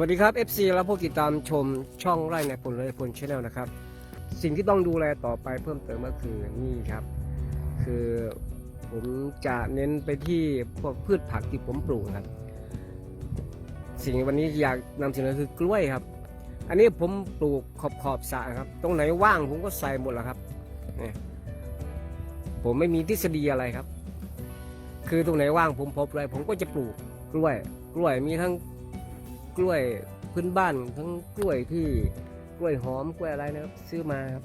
วัสดีครับ FC และผู้ติดตามชมช่องไร่ในผลเลยผลชาแนลนะครับ สิ่งที่ต้องดูแลต่อไปเพิ่มเติมก็คือนี่ครับ คือผมจะเน้นไปที่พวกพืชผักที่ผมปลูกครับ สิ่งวันนี้อยากนำเสนอคือกล้วยครับ อันนี้ผมปลูกขอบขอบสระครับ ตรงไหนว่างผมก็ใส่หมดแล้วครับนี่ผมไม่มีทฤษฎีอะไรครับ คือตรงไหนว่างผมพบอะไรผมก็จะปลูกกล้วย กล้วยมีทั้ง กล้วยพื้นบ้านทั้งกล้วยที่กล้วยหอมกล้วยอะไรนะครับ ซื้อมาครับ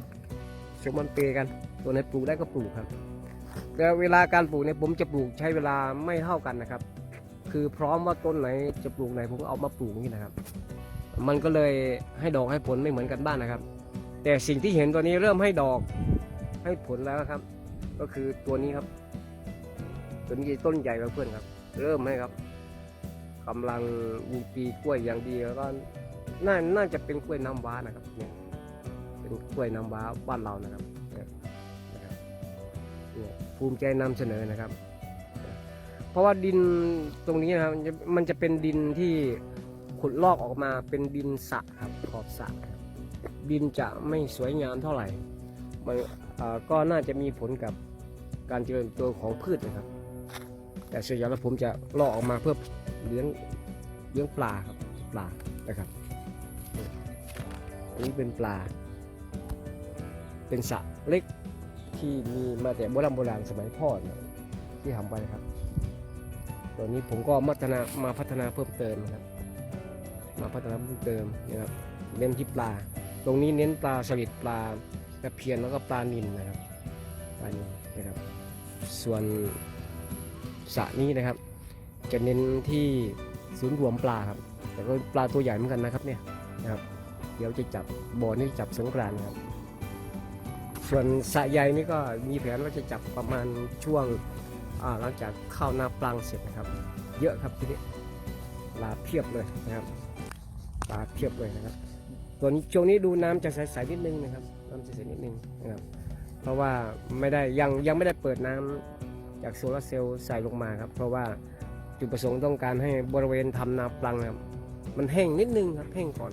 สมมันเปกัน ตัวไหนปลูกได้ก็ปลูกครับแต่เวลาการปลูกเนี่ยผมจะปลูกใช้เวลาไม่เท่ากันนะครับ คือพร้อมว่าต้นไหนจะปลูกไหนผมก็เอามาปลูกนี่นะครับ มันก็เลยให้ดอกให้ผลไม่เหมือนกันบ้านนะครับ แต่สิ่งที่เห็นตัวนี้เริ่มให้ดอกให้ผลแล้วครับ ก็คือตัวนี้ครับ ตัวนี้ต้นใหญ่กว่าเพื่อนครับ เริ่มให้ครับ กำลังมีปีกล้วยอย่างดีแล้วก็น่าน่าจะเป็นกล้วยน้ำว้านะครับเนี่ยเป็นกล้วยน้ำว้าบ้านเรานะครับเนี่ยนะครับเนี่ยภูมิใจนำเสนอนะครับ เพราะว่าดินตรงนี้นะครับมันจะเป็นดินที่ขุดลอกออกมาเป็นดินสะครับขอบสะครับดินจะไม่สวยงามเท่าไหร่มันก็น่าจะมีผลกับการเจริญตัวของพืชนะครับ แต่ส่วนใหญ่แล้วผมจะลอกออกมาเพื่อ เลี้ยงเลี้ยงปลาครับปลานะครับอันนี้เป็นปลา เป็นสระเล็กที่มีมาแต่โบราณโบราณสมัยพ่อเนี่ยที่ทำไว้ครับตัวนี้ผมก็พัฒนามาพัฒนาเพิ่มเติมนะครับ มาพัฒนาเพิ่มเติมนะครับเน้นที่ปลา ตรงนี้เน้นปลาสลิดปลาตะเพียนแล้วก็ปลานิลนะครับปลานิลนะครับ ส่วนสระนี้นะครับ จะเน้นที่ศูนย์รวมปลาครับ แต่ก็ปลาตัวใหญ่เหมือนกันนะครับเนี่ยนะครับ เดี๋ยวจะจับบ่อนี่จับสงกรานครับ ส่วนสะใหญ่นี่ก็มีแผนว่าจะจับประมาณช่วงหลังจากเข้านาปลังเสร็จนะครับ เยอะครับทีนี้ปลาเพียบเลยนะครับปลาเพียบเลยนะครับตัวนี้ช่วงนี้ดูน้ำจะใสๆนิดนึงนะครับน้ำใสๆนิดนึงนะครับ เพราะว่าไม่ได้ยังยังไม่ได้เปิดน้ำจากโซลาร์เซลล์ใส่ลงมาครับ เพราะว่า จุดประสงค์ต้องการให้บริเวณทำนาปลังครับมันแห้งนิดนึงครับแห้งก่อน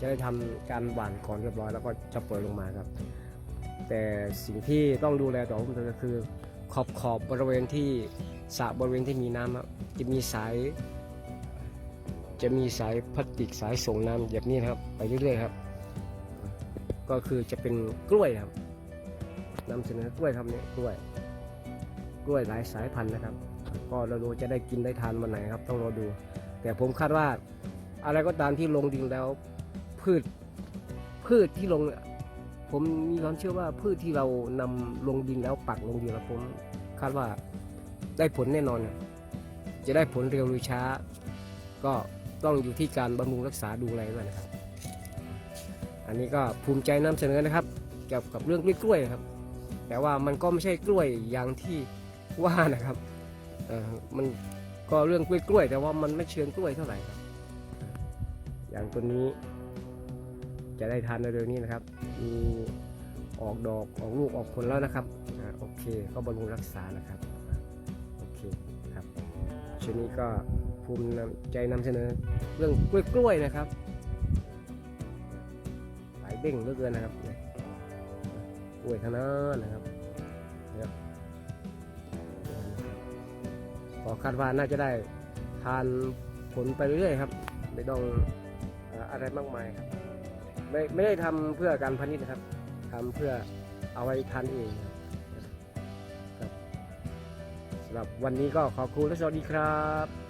จะได้ทำการหว่านก่อนเรียบร้อยแล้วก็จะปล่อยลงมาครับ แต่สิ่งที่ต้องดูแลต่อไปก็คือ ขอบขอบบริเวณที่สระบริเวณที่มีน้ำครับจะมีสาย จะมีสายพลาสติกสายส่งน้ำแบบนี้ครับ ไปเรื่อยๆครับ ก็คือจะเป็นกล้วยครับนำเสนอกล้วยครับเนี่ยกล้วย กล้วยหลายสายพันธุ์นะครับ ก็เราดูจะได้กินได้ทานวันไหนครับ ต้องรอดู แต่ผมคาดว่าอะไรก็ตามที่ลงดินแล้ว พืชพืชที่ลง ผมมีความเชื่อว่าพืชที่เรานำลงดินแล้วปักลงดินแล้วผมคาดว่าได้ผลแน่นอน จะได้ผลเร็วหรือช้า ก็ต้องอยู่ที่การบำรุงรักษาดูแลด้วยนะครับ อันนี้ก็ภูมิใจนำเสนอนะครับเกี่ยวกับเรื่องกล้วยครับ แต่ว่ามันก็ไม่ใช่กล้วยอย่างที่ว่านะครับ เออมันก็เรื่องกล้วยๆแต่ว่ามันไม่เชิงกล้วยเท่าไหร่ครับ อย่างตัวนี้ จะได้ทานเร็วๆนี้นะครับ มีออกดอกออกลูกออกผลแล้วนะครับอโอเคก็บำรุงรักษานะครับโอเคครับช่วงนี้ก็ภูมิใจนำเสนอเรื่องกล้วยๆนะครับหลายเด้งเหลือเกินนะครับกล้วยทั้งนั้นนะครับ ก็คาดว่าน่าจะได้ทานผลไปเรื่อยๆครับ ไม่ต้องอะไรมากมายครับ ไม่ไม่ได้ทำเพื่อการพาณิชย์นะครับทำเพื่อเอาไว้ทานเองครับครับสำหรับวันนี้ก็ขอบคุณและสวัสดีครับ